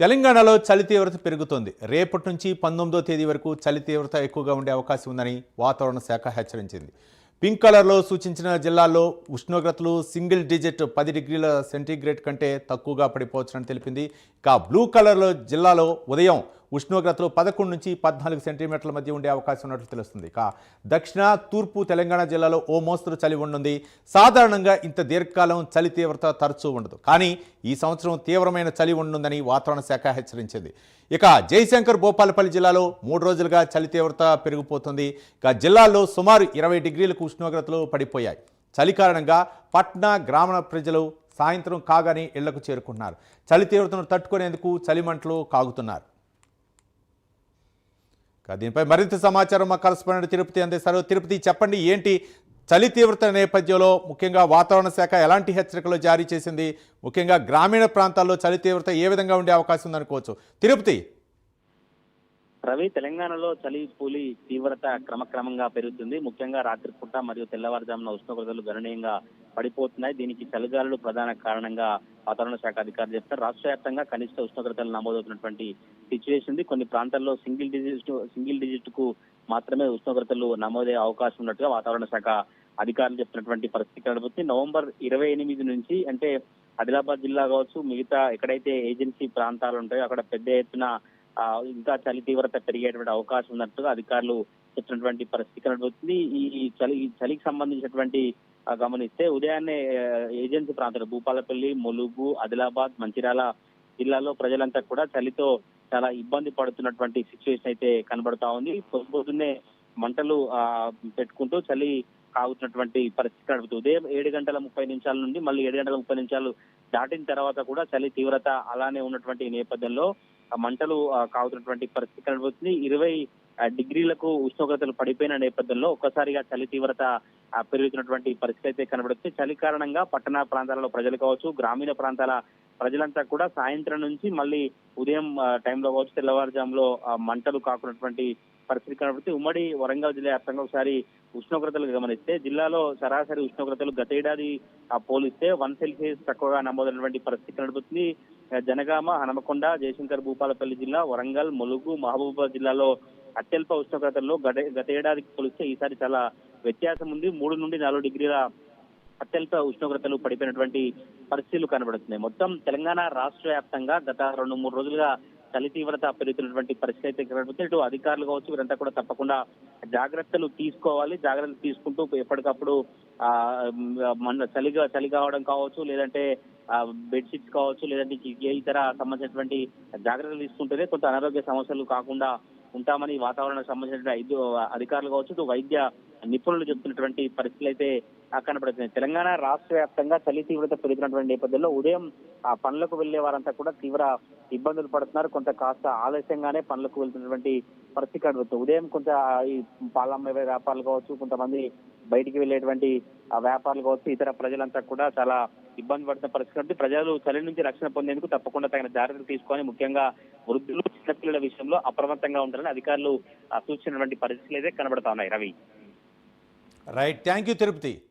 తెలంగాణలో చలి తీవ్రత పెరుగుతోంది. రేపటి నుంచి పంతొమ్మిదో తేదీ వరకు చలి తీవ్రత ఎక్కువగా ఉండే అవకాశం ఉందని వాతావరణ శాఖ హెచ్చరించింది. పింక్ కలర్లో సూచించిన జిల్లాల్లో ఉష్ణోగ్రతలు సింగిల్ డిజిట్ పది డిగ్రీల సెంటీగ్రేడ్ కంటే తక్కువగా పడిపోవచ్చునని తెలిపింది. ఇక బ్లూ కలర్లో జిల్లాలో ఉదయం ఉష్ణోగ్రతలు పదకొండు నుంచి పద్నాలుగు సెంటీమీటర్ల మధ్య ఉండే అవకాశం ఉన్నట్లు తెలుస్తుంది. ఇక దక్షిణ తూర్పు తెలంగాణ జిల్లాలో ఓ మోస్తరు చలి ఉండనుంది. సాధారణంగా ఇంత దీర్ఘకాలం చలి తీవ్రత తరచూ ఉండదు. కానీ ఈ సంవత్సరం తీవ్రమైన చలి ఉండనుందని వాతావరణ శాఖ హెచ్చరించింది. ఇక జయశంకర్ భూపాలపల్లి జిల్లాలో మూడు రోజులుగా చలి తీవ్రత పెరిగిపోతుంది. ఇక జిల్లాలో సుమారు ఇరవై డిగ్రీలకు ఉష్ణోగ్రతలు పడిపోయాయి. చలి కారణంగా పట్నా గ్రామీణ ప్రజలు సాయంత్రం కాగానే ఇళ్ళకు చేరుకుంటున్నారు. చలి తీవ్రతను తట్టుకునేందుకు చలిమంటలు కాగుతున్నారు. దీనిపై మరింత సమాచారం మా కరస్పాండెంట్ తిరుపతి అందిస్తారు. తిరుపతి చెప్పండి ఏంటి చలి తీవ్రత నేపథ్యంలో ముఖ్యంగా వాతావరణ శాఖ ఎలాంటి హెచ్చరికలు జారీ చేసింది? ముఖ్యంగా గ్రామీణ ప్రాంతాల్లో చలి తీవ్రత ఏ విధంగా ఉండే అవకాశం ఉందనుకోవచ్చు తిరుపతి. రవి తెలంగాణలో చలి పూలి తీవ్రత క్రమక్రమంగా పెరుగుతుంది. ముఖ్యంగా రాత్రిపూట మరియు తెల్లవారుజామున ఉష్ణోగ్రతలు గణనీయంగా పడిపోతున్నాయి. దీనికి చలిగాలులు ప్రధాన కారణంగా వాతావరణ శాఖ అధికారులు చెప్తారు. రాష్ట్ర వ్యాప్తంగా కనిష్ట ఉష్ణోగ్రతలు నమోదవుతున్నటువంటి సిచ్యువేషన్ ఉంది. కొన్ని ప్రాంతాల్లో సింగిల్ డిజిట్ సింగిల్ డిజిట్కు మాత్రమే ఉష్ణోగ్రతలు నమోదయ్యే అవకాశం ఉన్నట్టుగా వాతావరణ శాఖ అధికారులు చెప్తున్నటువంటి పరిస్థితి కనబడుతుంది. నవంబర్ ఇరవై ఎనిమిది నుంచి అంటే ఆదిలాబాద్ జిల్లా కావచ్చు మిగతా ఎక్కడైతే ఏజెన్సీ ప్రాంతాలు ఉంటాయో అక్కడ పెద్ద ఎత్తున ఇంకా చలి తీవ్రత పెరిగేటువంటి అవకాశం ఉన్నట్టుగా అధికారులు చెప్పినటువంటి పరిస్థితి కనబడుతుంది. ఈ చలి ఈ చలికి సంబంధించినటువంటి గమనిస్తే ఉదయాన్నే ఏజెన్సీ ప్రాంతాలు భూపాలపల్లి ములుగు ఆదిలాబాద్ మంచిర్యాల జిల్లాలో ప్రజలంతా కూడా చలితో చాలా ఇబ్బంది పడుతున్నటువంటి సిచ్యువేషన్ అయితే కనబడతా ఉంది. పొద్దున్నే మంటలు పెట్టుకుంటూ చలి కాగుతున్నటువంటి పరిస్థితి కనబడుతుంది. ఉదయం ఏడు గంటల ముప్పై నిమిషాల నుండి మళ్ళీ ఏడు గంటల ముప్పై నిమిషాలు దాటిన తర్వాత కూడా చలి తీవ్రత అలానే ఉన్నటువంటి నేపథ్యంలో మంటలు కాగుతున్నటువంటి పరిస్థితి కనబడుతుంది. ఇరవై డిగ్రీలకు ఉష్ణోగ్రతలు పడిపోయిన నేపథ్యంలో ఒక్కసారిగా చలి తీవ్రత పెరుగుతున్నటువంటి పరిస్థితి అయితే కనబడుతుంది. చలి కారణంగా పట్టణ ప్రాంతాలలో ప్రజలు కావచ్చు గ్రామీణ ప్రాంతాల ప్రజలంతా కూడా సాయంత్రం నుంచి మళ్ళీ ఉదయం టైంలో కావచ్చు తెల్లవారుజాములో మంటలు కాకున్నటువంటి పరిస్థితి కనబడుతుంది ఉమ్మడి వరంగల్ జిల్లా వ్యాప్తంగా ఒకసారి ఉష్ణోగ్రతలు గమనిస్తే జిల్లాలో సరాసరి ఉష్ణోగ్రతలు గత ఏడాది పోలిస్తే వన్ సెల్సియస్ తక్కువగా నమోదైనటువంటి పరిస్థితి కనబడుతుంది. జనగామ హనమకొండ జయశంకర్ భూపాలపల్లి జిల్లా వరంగల్ ములుగు మహబూబాబాద్ జిల్లాలో అత్యల్ప ఉష్ణోగ్రతల్లో గత గత ఏడాదికి పోలిస్తే ఈసారి చాలా వ్యత్యాసం ఉంది. మూడు నుండి నాలుగు డిగ్రీల అత్యల్ప ఉష్ణోగ్రతలు పడిపోయినటువంటి పరిస్థితులు కనబడుతున్నాయి. మొత్తం తెలంగాణ రాష్ట్ర వ్యాప్తంగా గత రెండు మూడు రోజులుగా చలి తీవ్రత పెరుగుతున్నటువంటి పరిస్థితి అయితే కనబడుతుంది. ఇటు అధికారులు కావచ్చు వీరంతా కూడా తప్పకుండా జాగ్రత్తలు తీసుకోవాలి. జాగ్రత్తలు తీసుకుంటూ ఎప్పటికప్పుడు ఆ మన చలిగా చలి కావడం కావచ్చు లేదంటే బెడ్షీట్స్ కావచ్చు లేదంటే ఏ ఇతర సంబంధించినటువంటి జాగ్రత్తలు తీసుకుంటేనే కొంత అనారోగ్య సమస్యలు కాకుండా ఉంటామని వాతావరణం సంబంధించిన ఐదు అధికారులు కావచ్చు వైద్య నిపుణులు చెబుతున్నటువంటి పరిస్థితులు అయితే ఆ, తెలంగాణ రాష్ట్ర వ్యాప్తంగా చలి తీవ్రత పెరుగుతున్నటువంటి నేపథ్యంలో ఉదయం ఆ పనులకు వెళ్ళే వారంతా కూడా తీవ్ర ఇబ్బందులు పడుతున్నారు. కొంత కాస్త ఆలస్యంగానే పనులకు వెళ్తున్నటువంటి పరిస్థితి కనబడుతుంది. ఉదయం కొంత ఈ పాలమ్మే వ్యాపారాలు కావచ్చు కొంతమంది బయటికి వెళ్ళేటువంటి ఆ వ్యాపారాలు కావచ్చు ఇతర ప్రజలంతా కూడా చాలా ఇబ్బంది పడుతున్న పరిస్థితి ప్రజలు చలి నుంచి రక్షణ పొందేందుకు తప్పకుండా తగిన జాగ్రత్తలు తీసుకొని ముఖ్యంగా వృద్ధులు చిన్నపిల్లల విషయంలో అప్రమత్తంగా ఉండాలని అధికారులు ఆ, సూచించినటువంటి పరిస్థితులు అయితే కనబడతా ఉన్నాయి. Ravi. Right. Thank you Tirupati.